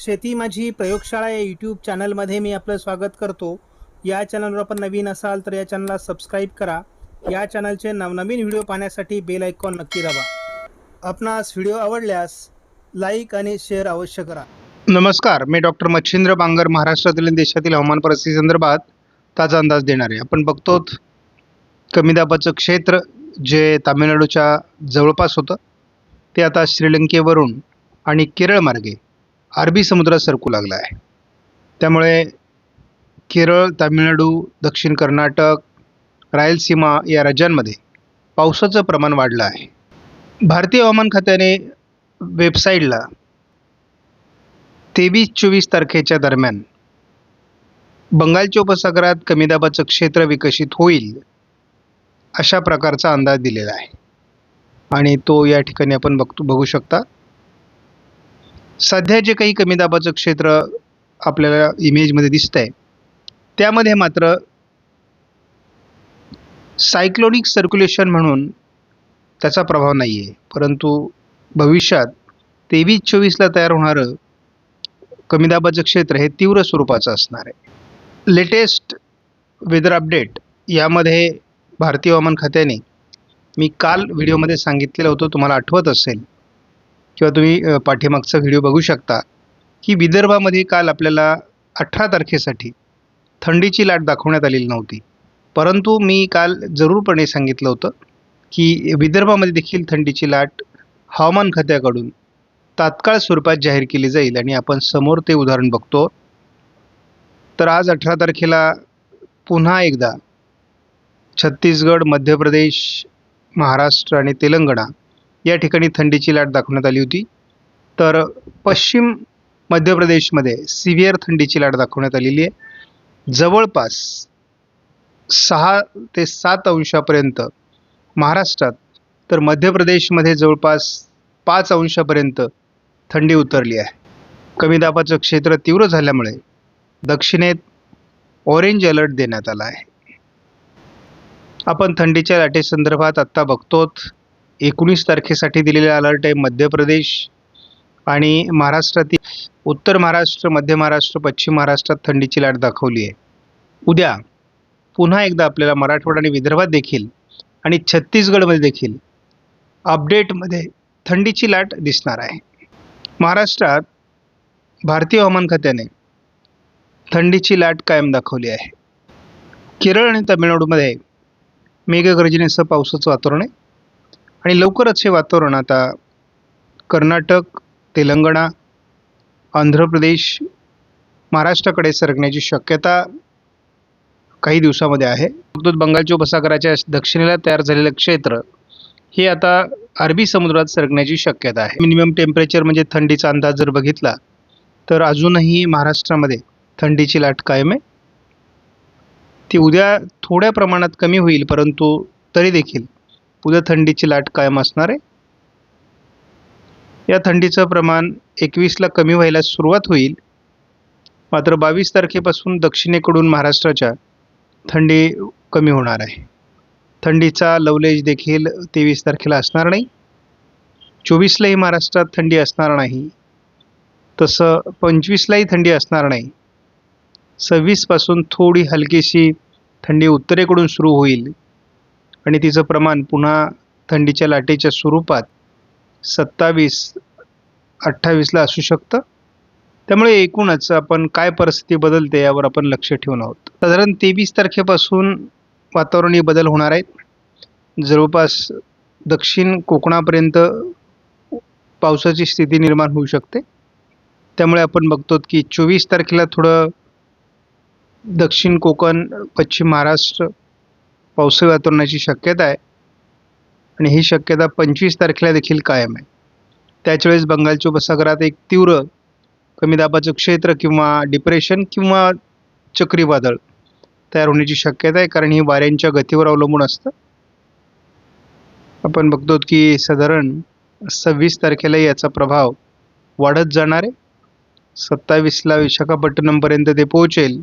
शेती माझी प्रयोगशाळा या यूट्यूब चॅनलमध्ये मी आपलं स्वागत करतो. या चॅनलवर आपण नवीन असाल तर या चॅनलला सबस्क्राईब करा. या चॅनलचे नवनवीन व्हिडिओ पाहण्यासाठी बेल आयकॉन नक्की दाबा. आपणास व्हिडिओ आवडल्यास लाईक आणि शेअर अवश्य करा. नमस्कार मी डॉक्टर मच्छिंद्र बांगर महाराष्ट्रातील आणि देशातील हवामान परिस्थितीसंदर्भात ताजा अंदाज देणार. आहे आपण बघतो कमी दाबाचं क्षेत्र जे तामिळनाडूच्या जवळपास होतं ते आता श्रीलंकेवरून आणि केरळ मार्गे अरबी समुद्रात सरकू लागला आहे त्यामुळे केरळ तामिळनाडू दक्षिण कर्नाटक रायलसीमा या राज्यांमध्ये पावसाचं प्रमाण वाढलं आहे. भारतीय हवामान खात्याने वेबसाईटला तेवीस चोवीस तारखेच्या दरम्यान बंगालच्या उपसागरात कमी दाबाचं क्षेत्र विकसित होईल अशा प्रकारचा अंदाज दिलेला आहे. आणि तो या ठिकाणी आपण बघतो बघू शकता. सध्या जे काही कमी दाबाचं क्षेत्र आपल्याला इमेजमध्ये दिसतं आहे त्यामध्ये मात्र सायक्लोनिक सर्क्युलेशन म्हणून त्याचा प्रभाव नाही आहे परंतु भविष्यात तेवीस चोवीसला तयार होणारं कमी दाबाचं क्षेत्र हे तीव्र स्वरूपाचं असणार आहे. लेटेस्ट वेदर अपडेट यामध्ये भारतीय हवामान खात्याने मी काल व्हिडिओमध्ये सांगितलेलं होतं तुम्हाला आठवत असेल. किंवा तुम्ही पाठीमागचा व्हिडिओ बघू शकता की विदर्भामध्ये काल आपल्याला अठरा तारखेसाठी थंडीची लाट दाखवण्यात आलेली नव्हती. परंतु मी काल जरूरपणे सांगितलं होतं की विदर्भामध्ये देखील थंडीची लाट हवामान खात्याकडून तात्काळ स्वरूपात जाहीर केली जाईल आणि आपण समोर ते उदाहरण बघतो. तर आज अठरा तारखेला पुन्हा एकदा छत्तीसगड मध्य प्रदेश महाराष्ट्र आणि तेलंगणा या ठिकाणी थंडीची लाट दाखवण्यात आली होती. तर पश्चिम मध्य प्रदेशमध्ये सिव्हिअर थंडीची लाट दाखवण्यात आलेली आहे. जवळपास सहा ते सात अंशापर्यंत महाराष्ट्रात तर मध्य प्रदेशमध्ये जवळपास पाच अंशापर्यंत थंडी उतरली आहे. कमी दाबाचं क्षेत्र तीव्र झाल्यामुळे दक्षिणेत ऑरेंज अलर्ट देण्यात आला आहे. आपण थंडीच्या लाटेसंदर्भात आत्ता बघतोत. एकोणीस तारखेसाठी दिलेला अलर्ट आहे मध्य प्रदेश आणि महाराष्ट्रातील उत्तर महाराष्ट्र मध्य महाराष्ट्र पश्चिम महाराष्ट्रात थंडीची लाट दाखवली आहे. उद्या पुन्हा एकदा आपल्याला मराठवाडा आणि विदर्भात देखील आणि छत्तीसगडमध्ये देखील अपडेटमध्ये थंडीची लाट दिसणार आहे. महाराष्ट्रात भारतीय हवामान खात्याने थंडीची लाट कायम दाखवली आहे. केरळ आणि तामिळनाडूमध्ये मेघगर्जनेसह पावसाचं वातावरण आहे. आणि लवकरच हे वातावरण आता कर्नाटक तेलंगणा आंध्र प्रदेश महाराष्ट्राकडे सरकण्याची शक्यता काही दिवसामध्ये आहे. फक्त बंगालच्या उपसागराच्या दक्षिणेला तयार झालेलं क्षेत्र हे आता अरबी समुद्रात सरकण्याची शक्यता आहे. मिनिमम टेम्परेचर म्हणजे थंडीचा अंदाज जर बघितला तर अजूनही महाराष्ट्रामध्ये थंडीची लाट कायम आहे. ती उद्या थोड्या प्रमाणात कमी होईल परंतु तरी देखील उद्या थंडीची लाट कायम असणार आहे. या थंडीचं प्रमाण एकवीसला कमी व्हायला सुरुवात होईल. मात्र बावीस तारखेपासून दक्षिणेकडून महाराष्ट्राच्या थंडी कमी होणार आहे. थंडीचा लवलेज देखील तेवीस तारखेला असणार नाही. चोवीसलाही महाराष्ट्रात थंडी असणार नाही. तसं पंचवीसलाही थंडी असणार नाही. सव्वीसपासून थोडी हलकीशी थंडी उत्तरेकडून सुरू होईल. आणि तिचं प्रमाण पुन्हा थंडीच्या लाटेच्या स्वरूपात सत्तावीस अठ्ठावीसला असू शकतं. त्यामुळे एकूणच आपण काय परिस्थिती बदलते यावर आपण लक्ष ठेवून आहोत. साधारण तेवीस तारखेपासून वातावरणीय बदल होणार आहेत. जवळपास दक्षिण कोकणापर्यंत पावसाची स्थिती निर्माण होऊ शकते. त्यामुळे आपण बघतो की चोवीस तारखेला थोडं दक्षिण कोकण पश्चिम महाराष्ट्र पावसाळी वातावरणाची शक्यता आहे. आणि ही शक्यता पंचवीस तारखेला देखील कायम आहे. त्याच वेळेस बंगालच्या उपसागरात एक तीव्र कमी दाबाचं क्षेत्र किंवा डिप्रेशन किंवा चक्रीवादळ तयार होण्याची शक्यता आहे. कारण ही वाऱ्यांच्या गतीवर अवलंबून असतं. आपण बघतो की साधारण सव्वीस तारखेला याचा प्रभाव वाढत जाणार आहे. सत्तावीसला विशाखापट्टणमपर्यंत ते पोहोचेल.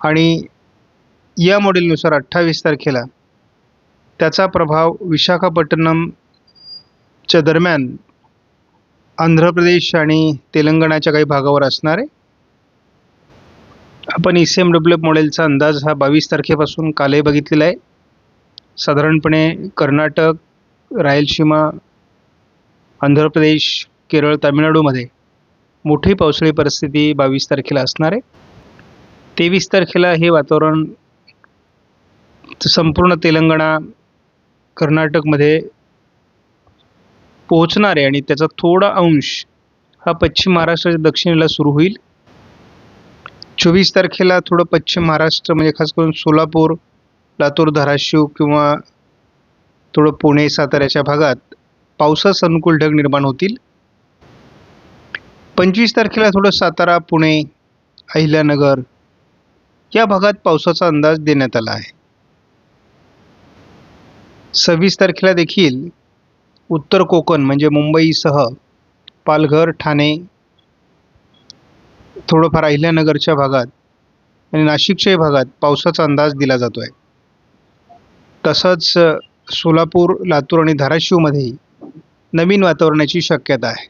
आणि या मॉडेलनुसार अठ्ठावीस तारखेला त्याचा प्रभाव विशाखापट्टणमच्या दरम्यान आंध्र प्रदेश आणि तेलंगणाच्या काही भागावर असणार आहे. आपण E C M W F मॉडेलचा अंदाज हा बावीस तारखेपासून कालही बघितलेला आहे. साधारणपणे कर्नाटक रायलसीमा आंध्र प्रदेश केरळ तामिळनाडूमध्ये मोठी पावसाळी परिस्थिती बावीस तारखेला असणार आहे. तेवीस तारखेला हे वातावरण संपूर्ण तेलंगणा कर्नाटकमध्ये पोहोचणार आहे आणि त्याचा थोडा अंश हा पश्चिम महाराष्ट्राच्या दक्षिणेला सुरू होईल. चोवीस तारखेला थोडं पश्चिम महाराष्ट्र म्हणजे खास करून सोलापूर लातूर धाराशिव किंवा थोडं पुणे साताऱ्याच्या भागात पावसास अनुकूल ढग निर्माण होतील. पंचवीस तारखेला थोडं सातारा पुणे अहिल्यानगर या भागात पावसाचा अंदाज देण्यात आला आहे. सव्वीस तारखेला देखील उत्तर कोकण म्हणजे मुंबईसह पालघर ठाणे थोडंफार अहिल्यानगरच्या भागात आणि नाशिकच्याही भागात पावसाचा अंदाज दिला जातो आहे तसंच सोलापूर लातूर आणि धाराशिवमध्येही नवीन वातावरणाची शक्यता आहे.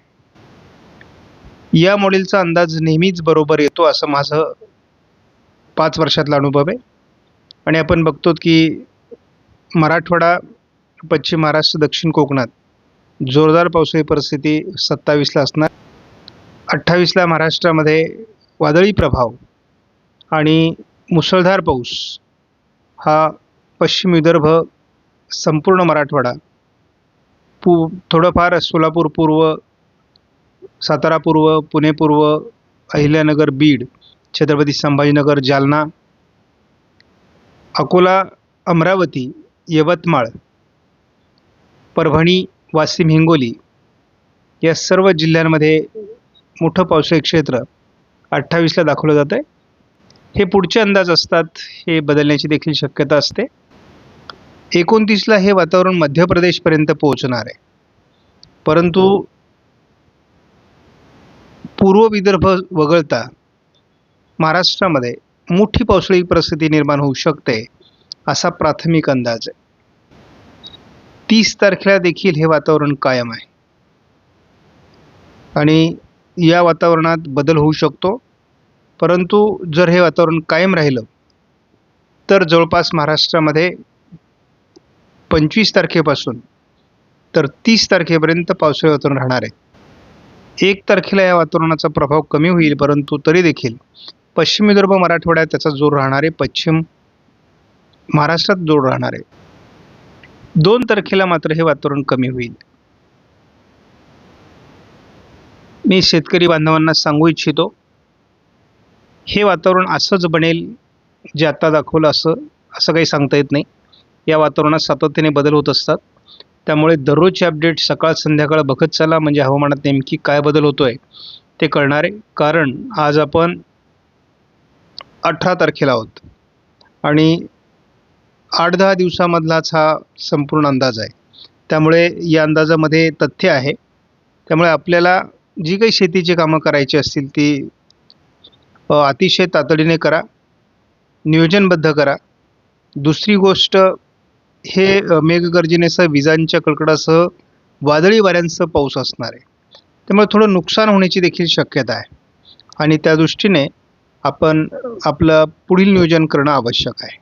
या मॉडेलचा अंदाज नेहमीच बरोबर येतो असं माझं पाच वर्षातला अनुभव आहे. आणि आपण बघतो की मराठवाडा पश्चिम महाराष्ट्र दक्षिण कोकणात जोरदार पावसाळी परिस्थिती सत्तावीसला असणार. अठ्ठावीसला महाराष्ट्रामध्ये वादळी प्रभाव आणि मुसळधार पाऊस हा पश्चिम विदर्भ संपूर्ण मराठवाडा पू थोडंफार सोलापूर पूर्व सातारा पूर्व पुणे पूर्व अहिल्यानगर बीड छत्रपती संभाजीनगर जालना अकोला अमरावती यवतमाळ परभणी वाशिम हिंगोली या सर्व जिल्ह्यांमध्ये मोठं पावसाळी क्षेत्र अठ्ठावीसला दाखवलं जातं आहे हे पुढचे अंदाज असतात हे बदलण्याची देखील शक्यता असते. एकोणतीसला हे वातावरण मध्य प्रदेशपर्यंत पोहोचणार आहे. परंतु पूर्व विदर्भ वगळता महाराष्ट्रामध्ये मोठी पावसाळी परिस्थिती निर्माण होऊ शकते. असा प्राथमिक अंदाज आहे. तीस तारखेला देखील हे वातावरण कायम आहे. आणि या वातावरणात बदल होऊ शकतो. परंतु जर हे वातावरण कायम राहिलं तर जवळपास महाराष्ट्रामध्ये पंचवीस तारखेपासून तर तीस तारखेपर्यंत पावसाळी वातावरण राहणार आहे. एक तारखेला या वातावरणाचा प्रभाव कमी होईल परंतु तरी देखील पश्चिम विदर्भ मराठवाड्यात त्याचा जोर राहणार आहे. पश्चिम महाराष्ट्रात जोड राहणार आहे. दोन तारखेला मात्र हे वातावरण कमी होईल. मी शेतकरी बांधवांना सांगू इच्छितो हे वातावरण असंच बनेल जे आत्ता दाखवलं असं असं काही सांगता येत नाही. या वातावरणात सातत्याने बदल होत असतात. त्यामुळे दररोजचे अपडेट सकाळ संध्याकाळ बघत चला म्हणजे हवामानात नेमकी काय बदल होतो आहे ते कळणार आहे. कारण आज आपण अठरा तारखेला आहोत. आणि आठ दहा दिवसामधलाच हा संपूर्ण अंदाज आहे. त्यामुळे या अंदाजामध्ये तथ्य आहे. त्यामुळे आपल्याला जी काही शेतीची कामं करायची असतील ती अतिशय तातडीने करा. नियोजनबद्ध करा. दुसरी गोष्ट हे मेघगर्जनेसह विजांच्या कडकडासह वादळी वाऱ्यांसह पाऊस असणार आहे. त्यामुळे थोडं नुकसान होण्याची देखील शक्यता आहे. आणि त्या दृष्टीने आपण आपलं पुढील नियोजन करणं आवश्यक आहे.